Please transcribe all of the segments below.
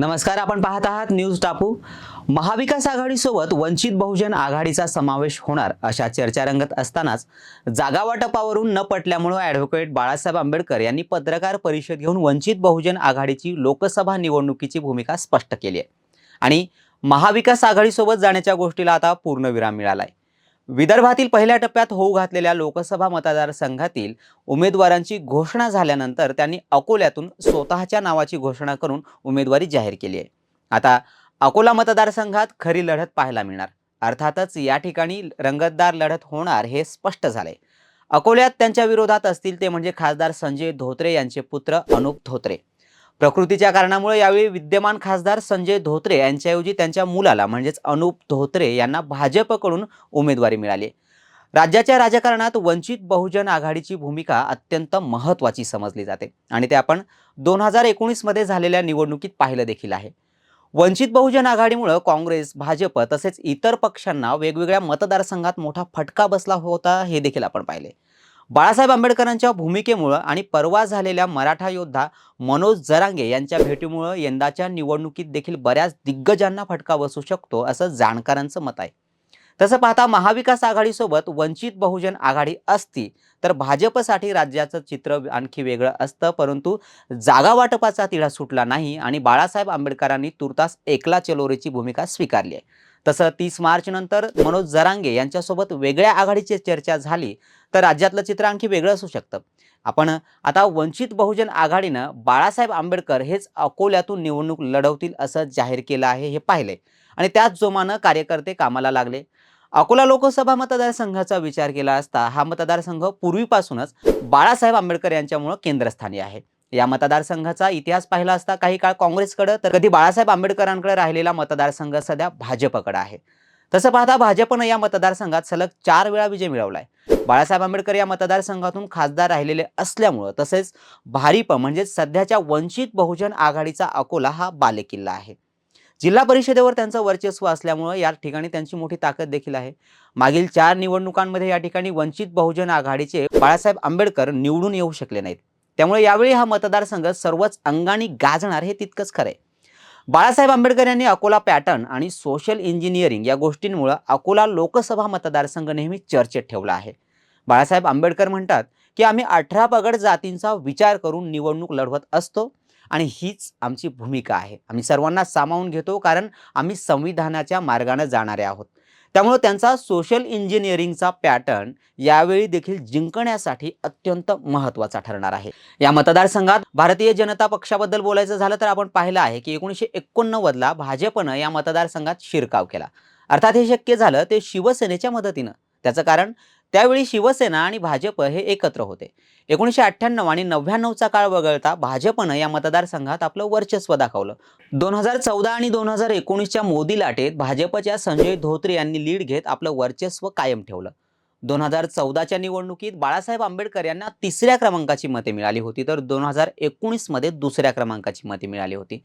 नमस्कार आपण पाहत आहात न्यूज टापू. महाविकास आघाडीसोबत वंचित बहुजन आघाडीचा समावेश होणार अशा चर्चा रंगत असतानाच जागा वाटपावरून न पटल्यामुळे ॲडव्होकेट बाळासाहेब आंबेडकर यांनी पत्रकार परिषद घेऊन वंचित बहुजन आघाडीची लोकसभा निवडणुकीची भूमिका स्पष्ट केली आहे. आणि महाविकास आघाडीसोबत जाण्याच्या गोष्टीला आता पूर्णविराम मिळाला आहे विदर्भातील पहिल्या टप्प्यात होऊ घातलेल्या लोकसभा मतदारसंघातील उमेदवारांची घोषणा झाल्यानंतर त्यांनी अकोल्यातून स्वतःच्या नावाची घोषणा करून उमेदवारी जाहीर केली आहे. आता अकोला मतदारसंघात खरी लढत पाहायला मिळणार. अर्थातच या ठिकाणी रंगतदार लढत होणार हे स्पष्ट झालंय. अकोल्यात त्यांच्या विरोधात असतील ते म्हणजे खासदार संजय धोत्रे यांचे पुत्र अनुप धोत्रे. प्रकृतीच्या कारणामुळे यावेळी विद्यमान खासदार संजय धोत्रे यांच्याऐवजी त्यांच्या मुलाला म्हणजेच अनुप धोत्रे यांना भाजपकडून उमेदवारी मिळाली. राज्याच्या राजकारणात वंचित बहुजन आघाडीची भूमिका अत्यंत महत्त्वाची समजली जाते आणि ते आपण दोन हजार एकोणीसमध्ये झालेल्या निवडणुकीत पाहिलं देखील आहे. वंचित बहुजन आघाडीमुळं काँग्रेस भाजप तसेच इतर पक्षांना वेगवेगळ्या मतदारसंघात मोठा फटका बसला होता हे देखील आपण पाहिले. बाळासाहेब आंबेडकरांच्या भूमिकेमुळं आणि परवा झालेल्या मराठा योद्धा मनोज जरांगे यांच्या भेटीमुळं यंदाच्या निवडणुकीत देखील बऱ्याच दिग्गजांना फटका बसू शकतो असं जाणकारांचं मत आहे. तसं पाहता महाविकास आघाडीसोबत वंचित बहुजन आघाडी असती तर भाजपसाठी राज्याचं चित्र आणखी वेगळं असतं परंतु जागा वाटपाचा तिढा सुटला नाही आणि बाळासाहेब आंबेडकरांनी तुर्तास एकला चलोरीची भूमिका स्वीकारली आहे. तसं तीस मार्च नंतर मनोज जरांगे यांच्यासोबत वेगळ्या आघाडीची चर्चा झाली तर राज्यातलं चित्र आणखी वेगळं असू शकतं. आपण आता वंचित बहुजन आघाडीनं बाळासाहेब आंबेडकर हेच अकोल्यातून निवडणूक लढवतील असं जाहीर केलं आहे हे पाहिले आणि त्याच जोमानं कार्यकर्ते कामाला लागले. अकोला लोकसभा मतदारसंघाचा विचार केला असता हा मतदारसंघ पूर्वीपासूनच बाळासाहेब आंबेडकर यांच्यामुळं केंद्रस्थानी आहे. या मतदारसंघाचा इतिहास पाहिला असता काही काळ काँग्रेसकडे तर कधी बाळासाहेब आंबेडकरांकडे राहिलेला मतदारसंघ सध्या भाजपकडे आहे. तसं पाहता भाजपनं या मतदारसंघात सलग चार वेळा विजय मिळवलाय. बाळासाहेब आंबेडकर या मतदारसंघातून खासदार राहिलेले असल्यामुळं तसेच भारिप म्हणजेच सध्याच्या वंचित बहुजन आघाडीचा अकोला हा बालेकिल्ला आहे. जिल्हा परिषदेवर त्यांचं वर्चस्व असल्यामुळं या ठिकाणी त्यांची मोठी ताकद देखील आहे. मागील चार निवडणुकांमध्ये या ठिकाणी वंचित बहुजन आघाडीचे बाळासाहेब आंबेडकर निवडून येऊ शकले नाहीत. त्यामुळे यावेळी हा मतदारसंघ सर्वच अंगाने गाजणार हे तितकंच खरं आहे बाळासाहेब आंबेडकर यांनी अकोला पॅटर्न आणि सोशल इंजिनिअरिंग या गोष्टींमुळं अकोला लोकसभा मतदारसंघ नेहमी चर्चेत ठेवला आहे. बाळासाहेब आंबेडकर म्हणतात की आम्ही अठरा पगड जातींचा विचार करून निवडणूक लढवत असतो आणि हीच आमची भूमिका आहे. आम्ही सर्वांना सामावून घेतो कारण आम्ही संविधानाच्या मार्गाने जाणारे आहोत. त्यामुळे त्यांचा सोशल इंजिनिअरिंगचा पॅटर्न यावेळी देखील जिंकण्यासाठी अत्यंत महत्त्वाचा ठरणार आहे. या मतदारसंघात भारतीय जनता पक्षाबद्दल बोलायचं झालं तर आपण पाहिलं आहे की एकोणीसशे एकोणनव्वदला भाजपनं या मतदारसंघात शिरकाव केला. अर्थात हे शक्य झालं ते शिवसेनेच्या मदतीनं. त्याचं कारण त्यावेळी शिवसेना आणि भाजप हे एकत्र होते. एकोणीसशे अठ्ठ्याण्णव आणि नव्याण्णवचा काळ वगळता भाजपनं या मतदारसंघात आपलं वर्चस्व दाखवलं. दोन हजार चौदा आणि दोन हजार एकोणीसच्या मोदी लाटेत भाजपच्या संजय धोत्रे यांनी लीड घेत आपलं वर्चस्व कायम ठेवलं. दोन हजार चौदाच्या निवडणुकीत बाळासाहेब आंबेडकर यांना तिसऱ्या क्रमांकाची मते मिळाली होती तर दोन हजार एकोणीसमध्ये दुसऱ्या क्रमांकाची मते मिळाली होती.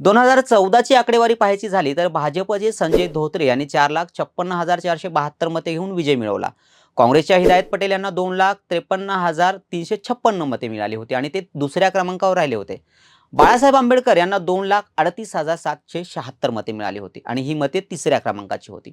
दोन हजार चौदाची आकडेवारी पाहायची झाली तर भाजपचे संजय धोत्रे यांनी चार लाख छप्पन्न हजार चारशे बहात्तर मते घेऊन विजय मिळवला. काँग्रेसच्या हिदायत पटेल यांना दोन लाख त्रेपन्न हजार तीनशे छप्पन्न मते मिळाली होती आणि ते दुसऱ्या क्रमांकावर राहिले होते. बाळासाहेब आंबेडकर यांना दोन लाख अडतीस हजार सातशे शहात्तर मते मिळाली होती आणि ही मते तिसऱ्या क्रमांकाची होती.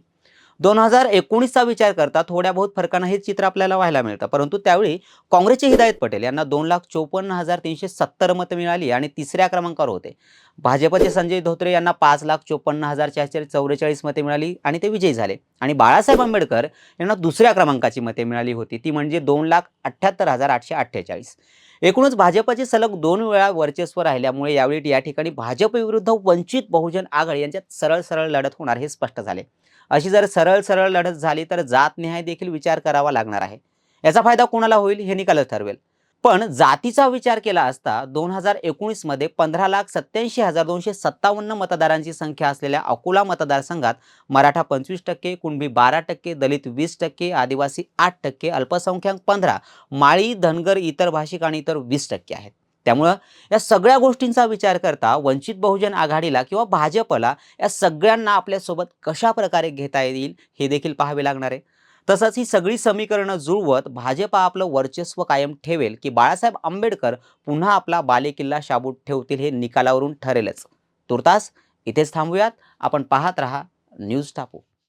दोन हजार एकोणीसचा विचार करता थोड्या बहुत फरकानं हे चित्र आपल्याला व्हायला मिळतं. परंतु त्यावेळी काँग्रेसचे हिदायत पटेल यांना दोन लाख चोपन्न हजार तीनशे सत्तर मतं मिळाली आणि तिसऱ्या क्रमांकावर होते. भाजपचे संजय धोत्रे यांना पाच लाख चोपन्न हजार चारशे चौवेचाळीस मते मिळाली आणि ते विजयी झाले. आणि बाळासाहेब आंबेडकर यांना दुसऱ्या क्रमांकाची मते मिळाली होती. ती म्हणजे दोन लाख अठ्ठ्याहत्तर हजार आठशे अठ्ठेचाळीस. एकूणच भाजपाचे सलग दोन वेळा वर्चस्व राहिल्यामुळे यावेळी या ठिकाणी भाजप विरुद्ध वंचित बहुजन आघाडी यांच्यात सरळ सरळ लढत होणार हे स्पष्ट झाले. अशी जर सरळ सरळ लढत झाली तर जात देखील विचार करावा लागणार आहे. याचा फायदा कोणाला होईल हे निकालच ठरवेल. पण जातीचा विचार केला असता दोन हजार एकोणीसमध्ये पंधरा लाख सत्याऐंशी हजार दोनशे सत्तावन्न मतदारांची संख्या असलेल्या अकोला मतदारसंघात मराठा पंचवीस टक्के कुणबी बारा टक्के दलित वीस टक्के आदिवासी आठ टक्के अल्पसंख्याक पंधरा माळी धनगर इतर भाषिक आणि इतर वीस टक्के आहेत. त्यामुळं या सगळ्या गोष्टींचा विचार करता वंचित बहुजन आघाडीला किंवा भाजपला या सगळ्यांना आपल्यासोबत कशा प्रकारे घेता येईल हे देखील पाहावे लागणार आहे. तसंच ही सगळी समीकरणं जुळवत भाजप आपलं वर्चस्व कायम ठेवेल की बाळासाहेब आंबेडकर पुन्हा आपला बालेकिल्ला शाबूत ठेवतील हे निकालावरून ठरेलच. तुर्तास इथेच थांबूयात. आपण पाहत रहा न्यूज टापू.